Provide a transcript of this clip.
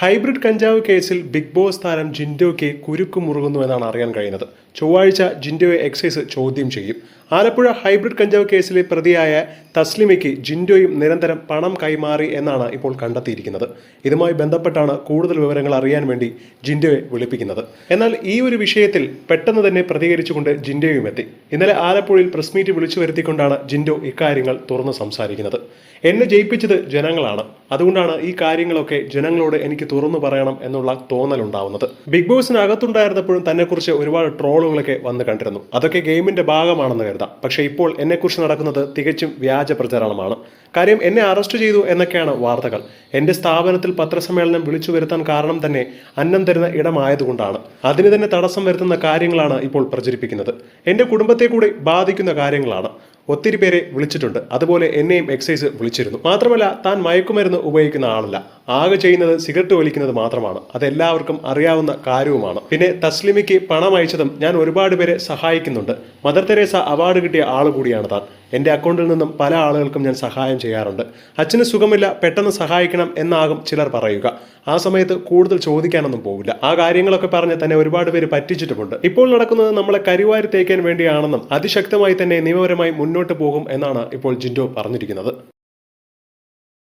Hybrid കഞ്ചാവ് കേസിൽ big boss താരം ജിൻഡോയ്ക്ക് കുരുക്ക് മുറുകുന്നു എന്നാണ് അറിയാൻ കഴിയുന്നത്. ചൊവ്വാഴ്ച ജിൻഡോയെ എക്സൈസ് ചോദ്യം ചെയ്യും. ആലപ്പുഴ ഹൈബ്രിഡ് കഞ്ചാവ് കേസിലെ പ്രതിയായ തസ്ലിമയ്ക്ക് ജിൻഡോയും നിരന്തരം പണം കൈമാറി എന്നാണ് ഇപ്പോൾ കണ്ടെത്തിയിരിക്കുന്നത്. ഇതുമായി ബന്ധപ്പെട്ടാണ് കൂടുതൽ വിവരങ്ങൾ അറിയാൻ വേണ്ടി ജിൻഡോയെ വിളിപ്പിക്കുന്നത്. എന്നാൽ ഈ ഒരു വിഷയത്തിൽ പെട്ടെന്ന് തന്നെ പ്രതികരിച്ചുകൊണ്ട് ജിൻഡോയും എത്തി. ഇന്നലെ ആലപ്പുഴയിൽ പ്രസ് മീറ്റ് വിളിച്ചു വരുത്തിക്കൊണ്ടാണ് ജിൻഡോ ഇക്കാര്യങ്ങൾ തുറന്ന് സംസാരിക്കുന്നത്. എന്നെ ജയിപ്പിച്ചത് ജനങ്ങളാണ്. അതുകൊണ്ടാണ് ഈ കാര്യങ്ങളൊക്കെ ജനങ്ങളോട് എനിക്ക് തുറന്നു പറയണം എന്നുള്ള തോന്നലുണ്ടാവുന്നത്. ബിഗ് ബോസിനകത്തുണ്ടായിരുന്നപ്പോഴും തന്നെക്കുറിച്ച് ഒരുപാട് ട്രോളുകളൊക്കെ വന്ന് കണ്ടിരുന്നു. അതൊക്കെ ഗെയിമിന്റെ ഭാഗമാണെന്ന് കരുതാം. പക്ഷേ ഇപ്പോൾ എന്നെക്കുറിച്ച് നടക്കുന്നത് തികച്ചും വ്യാജ പ്രചാരണമാണ്. കാര്യം എന്നെ അറസ്റ്റ് ചെയ്തു എന്നൊക്കെയാണ് വാർത്തകൾ. എന്റെ സ്ഥാപനത്തിൽ പത്രസമ്മേളനം വിളിച്ചു വരുത്താൻ കാരണം തന്നെ അന്നം തരുന്ന ഇടമായതുകൊണ്ടാണ്. അതിന് തന്നെ തടസ്സം വരുത്തുന്ന കാര്യങ്ങളാണ് ഇപ്പോൾ പ്രചരിപ്പിക്കുന്നത്. എന്റെ കുടുംബത്തെ കൂടി ബാധിക്കുന്ന കാര്യങ്ങളാണ്. ഒത്തിരി പേരെ വിളിച്ചിട്ടുണ്ട്. അതുപോലെ എന്നെയും എക്സൈസ് വിളിച്ചിരുന്നു. മാത്രമല്ല താൻ മയക്കുമരുന്ന് ഉപയോഗിക്കുന്ന ആളല്ല. ആകെ ചെയ്യുന്നത് സിഗരറ്റ് വലിക്കുന്നത് മാത്രമാണ്. അതെല്ലാവർക്കും അറിയാവുന്ന കാര്യവുമാണ്. പിന്നെ തസ്ലിമിക്ക് പണം അയച്ചതും ഞാൻ ഒരുപാട് പേരെ സഹായിക്കുന്നുണ്ട്. മദർ തെരേസ അവാർഡ് കിട്ടിയ ആൾ കൂടിയാണ് താൻ. എന്റെ അക്കൗണ്ടിൽ നിന്നും പല ആളുകൾക്കും ഞാൻ സഹായം ചെയ്യാറുണ്ട്. അച്ഛന് സുഖമില്ല പെട്ടെന്ന് സഹായിക്കണം എന്നാകും ചിലർ പറയുക. ആ സമയത്ത് കൂടുതൽ ചോദിക്കാനൊന്നും പോകില്ല ആ കാര്യങ്ങളൊക്കെ പറഞ്ഞ് തന്നെ ഒരുപാട് പേര് പറ്റിച്ചിട്ടുമുണ്ട്. ഇപ്പോൾ നടക്കുന്നത് നമ്മളെ കരിവാരി തേക്കാൻ വേണ്ടിയാണെന്നും അതിശക്തമായി തന്നെ നിയമപരമായി മുന്നോട്ട് പോകും എന്നാണ് ഇപ്പോൾ ജിൻഡോ പറഞ്ഞിരിക്കുന്നത്.